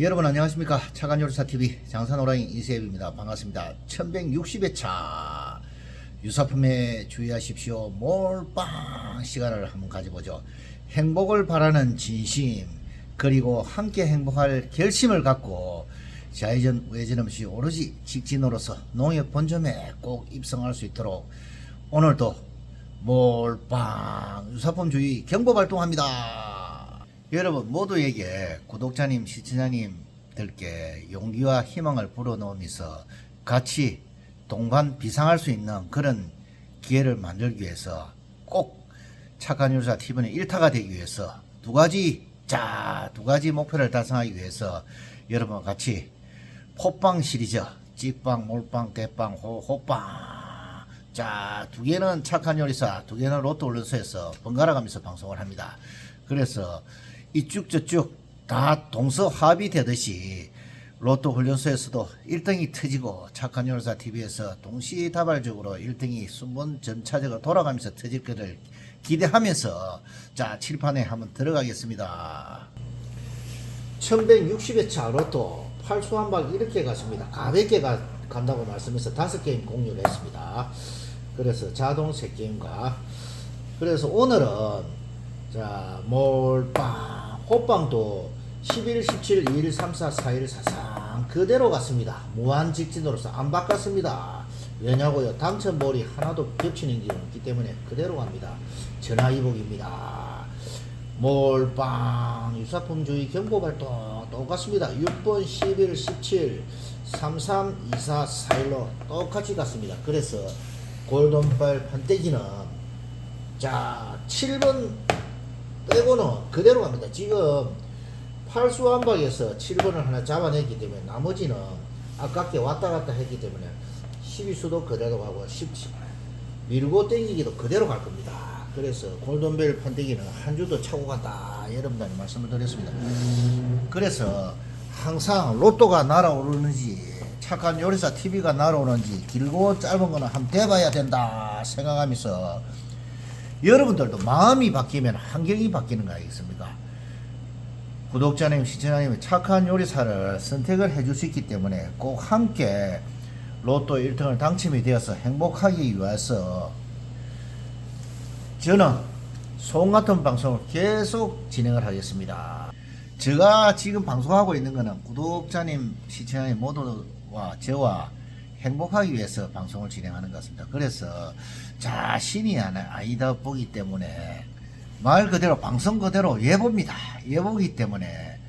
여러분 안녕하십니까? 차관요리사TV 장산호랑이 이세입니다. 반갑습니다. 1160회차. 유사품에 주의하십시오. 몰빵 시간을 한번 가져보죠. 행복을 바라는 진심 그리고 함께 행복할 결심을 갖고 좌회전 우회전 없이 오로지 직진으로서 농협 본점에 꼭 입성할 수 있도록 오늘도 몰빵 유사품 주의 경보 발동합니다 여러분 모두에게 구독자님 시청자님들께 용기와 희망을 불어넣으면서 같이 동반 비상할 수 있는 그런 기회를 만들기 위해서 꼭 착한 유사 TV는 일타가 되기 위해서 두 가지 자 두 가지 목표를 달성하기 위해서 여러분과 같이 포빵 시리즈 찌빵 몰빵 대빵 호, 호빵. 자 두 개는 착한 요리사 두 개는 로또 올른소에서 번갈아 가면서 방송을 합니다. 그래서 이쪽 저쪽 다 동서 합의되듯이 로또 훈련소에서도 1등이 터지고 착한 요리사 TV에서 동시다발적으로 1등이 순번 점차적으로 돌아가면서 터질 것을 기대하면서 자 칠판에 한번 들어가겠습니다. 1160회차 로또 팔수한박 이렇게 갔습니다. 가볍게 가, 간다고 말씀해서 다섯 게임 공유를 했습니다. 그래서 자동 세 게임과 그래서 오늘은 자 몰빵 호빵도 11, 17, 2일, 3, 4, 4일, 4상 그대로 갔습니다. 무한 직진으로서 안 바꿨습니다. 왜냐고요? 당첨볼이 하나도 겹치는 게 없기 때문에 그대로 갑니다. 전화위복입니다. 몰빵 유사품주의 경보발동 똑같습니다. 6번 11 17 33 24 41로 똑같이 갔습니다. 그래서 골든발 판때기는 자 7번 빼고는 그대로 갑니다. 지금 팔수한박에서 7번을 하나 잡아냈기 때문에 나머지는 아깝게 왔다 갔다 했기 때문에 12수도 그대로 가고 17 밀고 땡기기도 그대로 갈 겁니다. 그래서 골든벨 판때기는 한 주도 차고 간다. 여러분들 말씀을 드렸습니다. 그래서 항상 로또가 날아오르는지 착한 요리사 TV가 날아오는지 길고 짧은 거는 한번 대봐야 된다 생각하면서 여러분들도 마음이 바뀌면 환경이 바뀌는 거 아니겠습니까? 구독자님, 시청자님 착한 요리사를 선택을 해줄 수 있기 때문에 꼭 함께 로또 1등을 당첨이 되어서 행복하기 위해서 저는 소음 같은 방송을 계속 진행을 하겠습니다. 제가 지금 방송하고 있는 것은 구독자님, 시청자님 모두와 저와 행복하기 위해서 방송을 진행하는 것 같습니다. 그래서 자신이 아니다 보기 때문에 말 그대로 방송 그대로 예보입니다. 예보기 때문에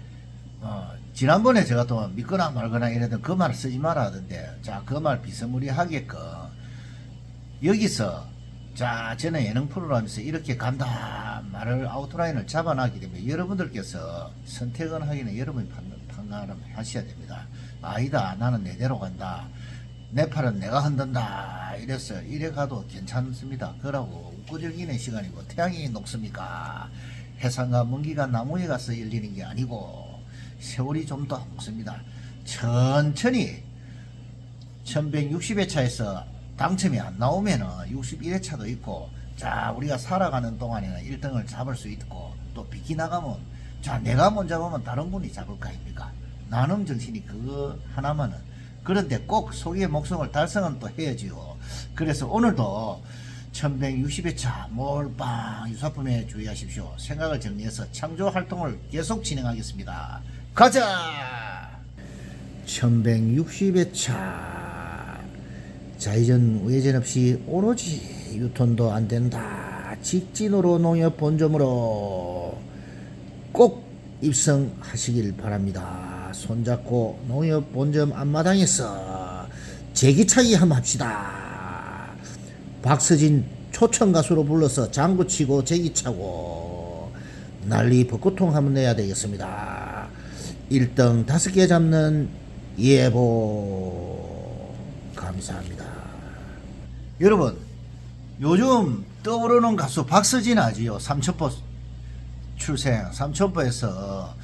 어, 지난번에 제가 또 믿거나 말거나 이랬던 그 말을 쓰지 마라 하던데 자 그 말 비스무리하게끔 여기서 자 저는 예능 프로라면서 이렇게 간다 말을 아웃라인을 잡아놨기 때문에 여러분들께서 선택을 하기는 여러분이 판단, 판단을 하셔야 됩니다. 아니다 나는 내대로 간다. 내 팔은 내가 흔든다. 이래서 이래 가도 괜찮습니다. 그러고 즐기는 시간이고 태양이 녹습니까? 해상과 먼기가 나무에 가서 열리는 게 아니고 세월이 좀더 먹습니다. 천천히 1160회차에서 당첨이 안 나오면은 61회차도 있고 자 우리가 살아가는 동안에는 1등을 잡을 수 있고 또 비키 나가면 자 내가 먼저 잡으면 다른 분이 잡을 거 아닙니까? 나눔 정신이 그거 하나만은 그런데 꼭 소기의 목성을 달성은 또 해야지요. 그래서 오늘도 1160회차 몰빵 유사품에 주의하십시오. 생각을 정리해서 창조 활동을 계속 진행하겠습니다. 가자! 1160회차 좌회전 우회전 없이 오로지 유턴도 안 된다. 직진으로 농협 본점으로 꼭 입성하시길 바랍니다. 손잡고 농협 본점 앞마당에서 제기차기 한번 합시다. 박서진 초청 가수로 불러서 장구치고 제기차고 난리 벚꽃통 한번 내야 되겠습니다. 1등 5개 잡는 예보 감사합니다. 여러분 요즘 떠오르는 가수 박서진 아지요 삼천포 출생 삼천포에서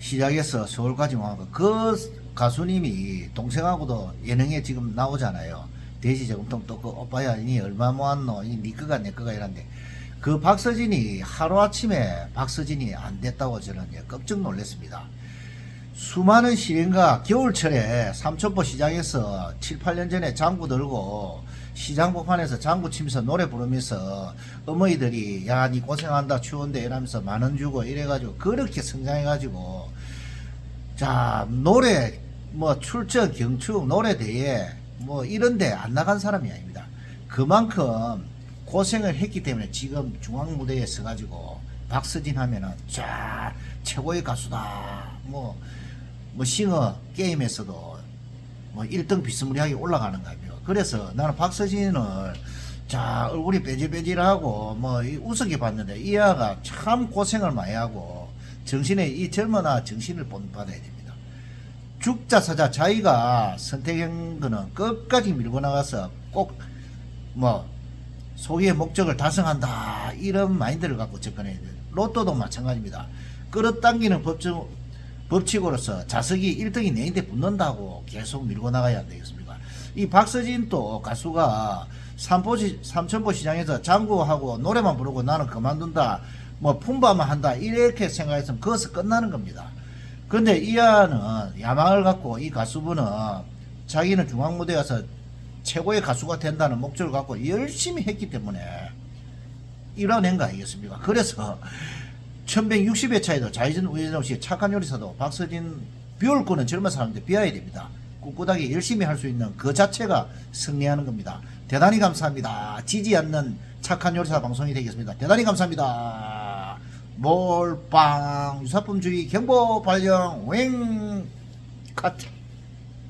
시작해서 서울까지 와고 그 가수님이 동생하고도 예능에 지금 나오잖아요. 돼지 저금통 또 그 오빠야 니 얼마 모았노 이니 거가 내 거가 이란데 그 박서진이 하루아침에 박서진이 안 됐다고 저는 예, 깜짝 놀랐습니다. 수많은 시행가 겨울철에 삼천포 시장에서 7, 8년 전에 장구 들고 시장 복판에서 장구 치면서 노래 부르면서 어머니들이 야 니 고생한다 추운데 이러면서 만 원 주고 이래가지고 그렇게 성장해가지고 자 노래 뭐 출전 경축 노래 대회 뭐 이런데 안 나간 사람이 아닙니다. 그만큼 고생을 했기 때문에 지금 중앙 무대에 서가지고 박서진 하면은 자 최고의 가수다 뭐뭐 싱어 게임에서도 뭐 1등 비스무리하게 올라가는 거예요. 그래서 나는 박서진을 자 얼굴이 빼질빼질하고 뭐이 우습게 봤는데 이 아가 참 고생을 많이 하고 정신에 이 젊은아 정신을 본받아야 됩니다. 죽자 사자 자기가 선택한 거는 끝까지 밀고 나가서 꼭 뭐 소기의 목적을 달성한다 이런 마인드를 갖고 접근해야 돼요. 로또도 마찬가지입니다. 끌어당기는 법칙, 법칙으로서 자석이 1등이 내인데 붙는다고 계속 밀고 나가야 안 되겠습니까? 이 박서진 또 가수가 삼포시, 삼천포 시장에서 장구하고 노래만 부르고 나는 그만둔다 뭐 품바만 한다 이렇게 생각했으면 거기서 끝나는 겁니다. 근데 이 아는 야망을 갖고 이 가수분은 자기는 중앙무대 가서 최고의 가수가 된다는 목적을 갖고 열심히 했기 때문에 이뤄낸 거 아니겠습니까? 그래서 1160회 차에도 좌회전 우회전 없이 착한 요리사도 박서진 비올 거는 젊은 사람들 비워야 됩니다. 꿋꿋하게 열심히 할 수 있는 그 자체가 승리하는 겁니다. 대단히 감사합니다. 지지 않는 착한 요리사 방송이 되겠습니다. 대단히 감사합니다. 몰빵 유사품주의 경보 발령 웽 카트